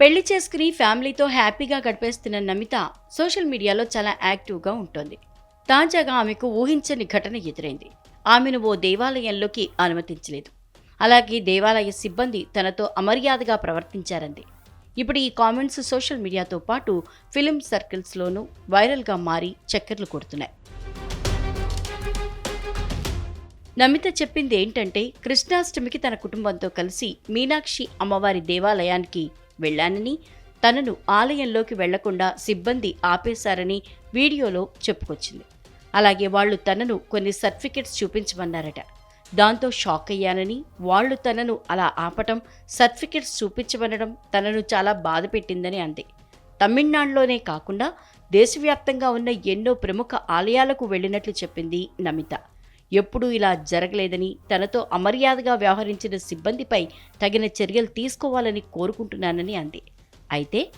పెళ్ళి చేసుకుని ఫ్యామిలీతో హ్యాపీగా గడిపేస్తున్న నమిత సోషల్ మీడియాలో చాలా యాక్టివ్గా ఉంటుంది. తాజాగా ఆమెకు ఊహించని ఘటన ఎదురైంది. ఆమెను ఓ దేవాలయంలోకి అనుమతించలేదు. అలాగే దేవాలయ సిబ్బంది తనతో అమర్యాదగా ప్రవర్తించారంది. ఇప్పుడు ఈ కామెంట్స్ సోషల్ మీడియాతో పాటు ఫిలిం సర్కిల్స్లోనూ వైరల్గా మారి చక్కర్లు కొడుతున్నాయి. నమిత చెప్పింది ఏంటంటే కృష్ణాష్టమికి తన కుటుంబంతో కలిసి మీనాక్షి అమ్మవారి దేవాలయానికి వెళ్ళానని తనను ఆలయంలోకి వెళ్ళకుండా సిబ్బంది ఆపేశారని వీడియోలో చెప్పుకొచ్చింది. అలాగే వాళ్ళు తనను కొన్ని సర్టిఫికెట్స్ చూపించమన్నారట. దాంతో షాక్ అయ్యానని వాళ్ళు తనను అలా ఆపటం సర్టిఫికెట్స్ చూపించమనడం తనను చాలా బాధ పెట్టిందని అంది. తమిళనాడులోనే కాకుండా దేశవ్యాప్తంగా ఉన్న ఎన్నో ప్రముఖ ఆలయాలకు వెళ్ళినట్లు చెప్పింది నమిత. ఎప్పుడూ ఇలా జరగలేదని తనతో అమర్యాదగా వ్యవహరించిన సిబ్బందిపై తగిన చర్యలు తీసుకోవాలని కోరుకుంటున్నానని అంది. అయితే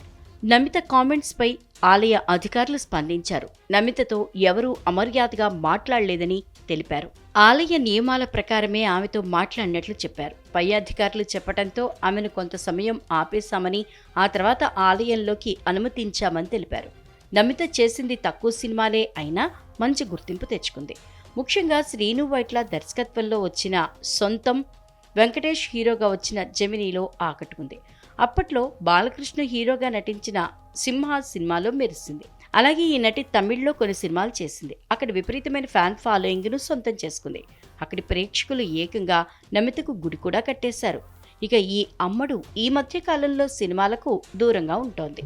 నమిత కామెంట్స్పై ఆలయ అధికారులు స్పందించారు. నమితతో ఎవరూ అమర్యాదగా మాట్లాడలేదని తెలిపారు. ఆలయ నియమాల ప్రకారమే ఆమెతో మాట్లాడినట్లు చెప్పారు. పై అధికారులు చెప్పడంతో ఆమెను కొంత సమయం ఆపేశామని ఆ తర్వాత ఆలయంలోకి అనుమతించామని తెలిపారు. నమిత చేసింది తక్కువ సినిమాలే అయినా మంచి గుర్తింపు తెచ్చుకుంది. ముఖ్యంగా శ్రీను వైట్ల దర్శకత్వంలో వచ్చిన సొంతం వెంకటేష్ హీరోగా వచ్చిన జమినీలో ఆకట్టుకుంది. అప్పట్లో బాలకృష్ణ హీరోగా నటించిన సింహ సినిమాలో మెరిసింది. అలాగే ఈ నటి తమిళ్ళో కొన్ని సినిమాలు చేసింది. అక్కడ విపరీతమైన ఫ్యాన్ ఫాలోయింగ్ను సొంతం చేసుకుంది. అక్కడి ప్రేక్షకులు ఏకంగా నమితకు గుడి కూడా కట్టేశారు. ఇక ఈ అమ్మడు ఈ మధ్య కాలంలో సినిమాలకు దూరంగా ఉంటోంది.